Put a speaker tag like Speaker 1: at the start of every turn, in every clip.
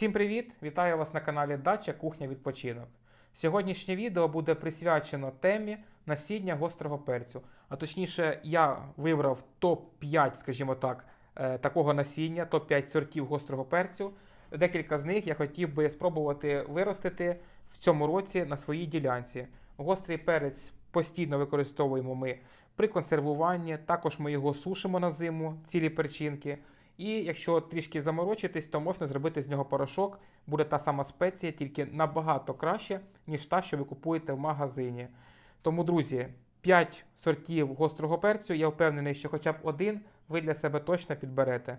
Speaker 1: Всім привіт! Вітаю вас на каналі Дача Кухня Відпочинок. Сьогоднішнє відео буде присвячено темі насіння гострого перцю. А точніше, я вибрав топ-5, скажімо так, е, такого насіння, топ-5 сортів гострого перцю. Декілька з них я хотів би спробувати виростити в цьому році на своїй ділянці. Гострий перець постійно використовуємо ми при консервуванні, також ми його сушимо на зиму, цілі перчинки. І якщо трішки заморочитись, то можна зробити з нього порошок. Буде та сама спеція, тільки набагато краще, ніж та, що ви купуєте в магазині. Тому, друзі, 5 сортів гострого перцю. Я впевнений, що хоча б один ви для себе точно підберете.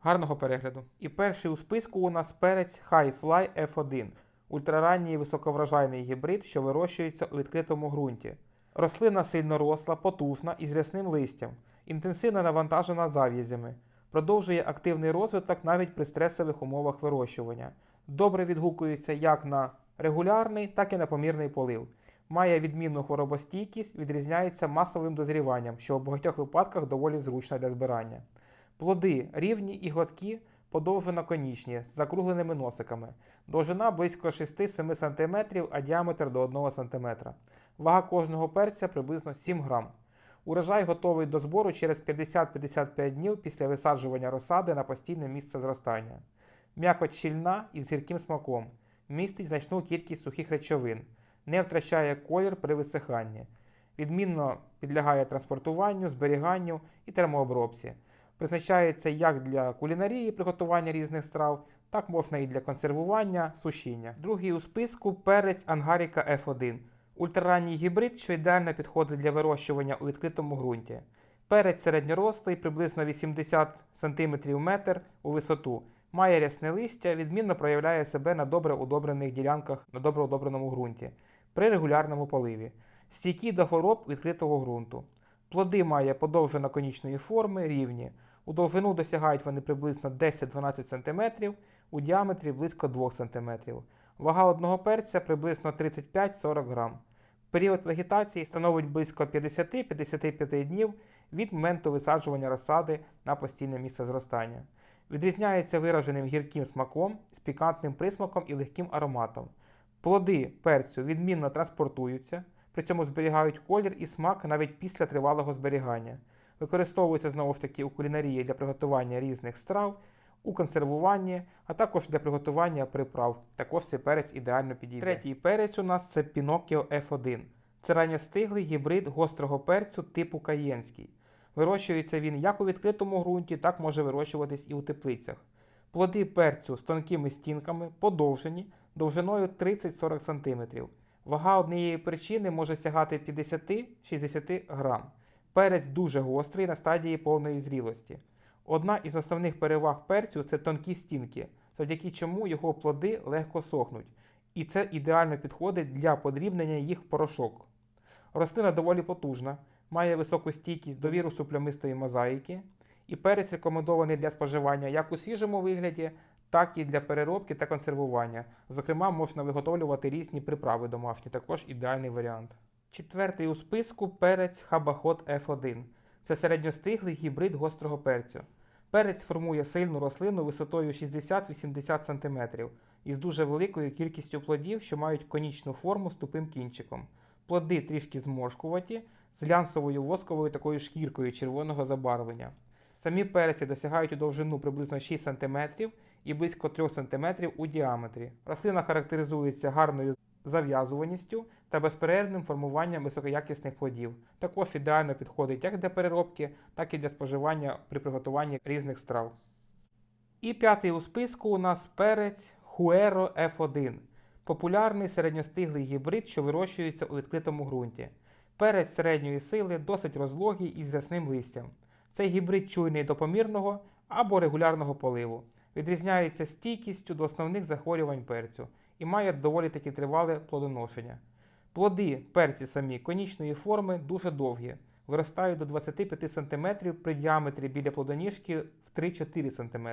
Speaker 1: Гарного перегляду. І перший у списку у нас перець High Fly F1, ультраранній високоврожайний гібрид, що вирощується у відкритому ґрунті. Рослина сильно росла, потужна і з рясним листям, інтенсивно навантажена зав'язями. Продовжує активний розвиток навіть при стресових умовах вирощування. Добре відгукується як на регулярний, так і на помірний полив. Має відмінну хворобостійкість, відрізняється масовим дозріванням, що у багатьох випадках доволі зручно для збирання. Плоди рівні і гладкі, подовжено-конічні, з закругленими носиками. Довжина близько 6-7 см, а діаметр до 1 см. Вага кожного перця приблизно 7 грам. Урожай готовий до збору через 50-55 днів після висаджування розсади на постійне місце зростання. М'якоть щільна і з гірким смаком, містить значну кількість сухих речовин, не втрачає колір при висиханні, відмінно підлягає транспортуванню, зберіганню і термообробці. Призначається як для кулінарії приготування різних страв, так можна і для консервування, сушіння. Другий у списку перець Ангаріка F1. Ультраранній гібрид, що ідеально підходить для вирощування у відкритому ґрунті. Перець середньорослий, приблизно 80 см метр у висоту. Має рясне листя, відмінно проявляє себе на добре удобрених ділянках на добре удобреному ґрунті при регулярному поливі. Стійкий до хвороб відкритого ґрунту. Плоди має подовжено-конічної форми, рівні. У довжину досягають вони приблизно 10-12 см, у діаметрі близько 2 см. Вага одного перця приблизно 35-40 грам. Період вегетації становить близько 50-55 днів від моменту висаджування розсади на постійне місце зростання. Відрізняється вираженим гірким смаком, з пікантним присмаком і легким ароматом. Плоди перцю відмінно транспортуються, при цьому зберігають колір і смак навіть після тривалого зберігання. Використовується знову ж таки у кулінарії для приготування різних страв, у консервуванні, а також для приготування приправ. Також цей перець ідеально підійде. Третій перець у нас це Pinocchio F1. Це ранньостиглий гібрид гострого перцю типу каєнський. Вирощується він як у відкритому ґрунті, так може вирощуватись і у теплицях. Плоди перцю з тонкими стінками, подовжені, довжиною 30-40 см. Вага однієї перчини може сягати 50-60 грам. Перець дуже гострий на стадії повної зрілості. Одна із основних переваг перцю це тонкі стінки, завдяки чому його плоди легко сохнуть, і це ідеально підходить для подрібнення їх порошок. Рослина доволі потужна, має високу стійкість до вірусу плямистої мозаїки, і перець рекомендований для споживання як у свіжому вигляді, так і для переробки та консервування. Зокрема, можна виготовлювати різні приправи домашні, також ідеальний варіант. Четвертий у списку перець Хабахот F1. Це середньостиглий гібрид гострого перцю. Перець формує сильну рослину висотою 60-80 см із дуже великою кількістю плодів, що мають конічну форму з тупим кінчиком. Плоди трішки зморшкуваті, з глянцевою восковою такою шкіркою червоного забарвлення. Самі переці досягають у довжину приблизно 6 см і близько 3 см у діаметрі. Рослина характеризується гарною зав'язуваністю та безперервним формуванням високоякісних плодів. Також ідеально підходить як для переробки, так і для споживання при приготуванні різних страв. І п'ятий у списку у нас перець Хуеро F1. Популярний середньостиглий гібрид, що вирощується у відкритому ґрунті. Перець середньої сили досить розлогий і з рясним листям. Цей гібрид чуйний до помірного або регулярного поливу. Відрізняється стійкістю до основних захворювань перцю і має доволі таки тривале плодоношення. Плоди перці самі конічної форми дуже довгі, виростають до 25 см при діаметрі біля плодоніжки в 3-4 см.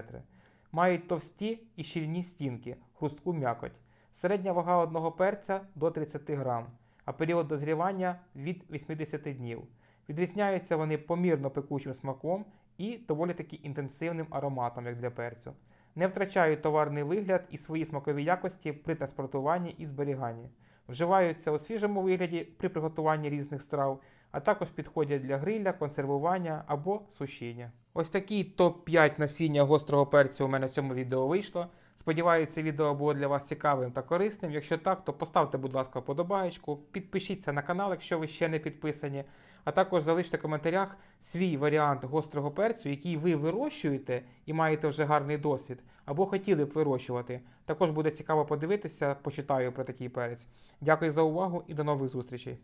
Speaker 1: Мають товсті і щільні стінки, хрустку м'якоть. Середня вага одного перця до 30 грам, а період дозрівання від 80 днів. Відрізняються вони помірно пекучим смаком і доволі таки інтенсивним ароматом, як для перцю. Не втрачають товарний вигляд і свої смакові якості при транспортуванні і зберіганні. Вживаються у свіжому вигляді при приготуванні різних страв, а також підходять для гриля, консервування або сушіння. Ось такий топ-5 насіння гострого перцю у мене в цьому відео вийшло. Сподіваюся, відео було для вас цікавим та корисним. Якщо так, то поставте, будь ласка, подобаєчку, підпишіться на канал, якщо ви ще не підписані, а також залиште в коментарях свій варіант гострого перцю, який ви вирощуєте і маєте вже гарний досвід, або хотіли б вирощувати. Також буде цікаво подивитися, почитаю про такий перець. Дякую за увагу і до нових зустрічей.